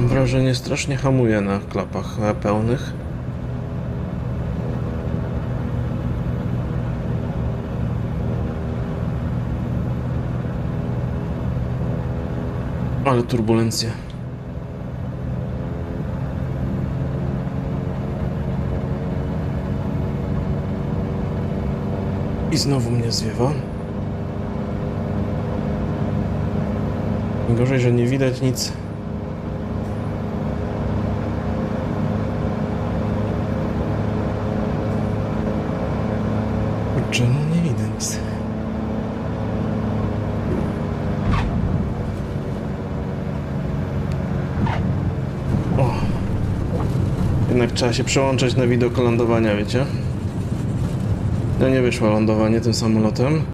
wrażenie strasznie hamuje na klapach pełnych. Ale turbulencje. I znowu mnie zwiewa. Gorzej, że nie widać nic. Kurczę, no nie widać nic. O! Jednak trzeba się przełączać na widok lądowania, wiecie? No nie wyszło lądowanie tym samolotem.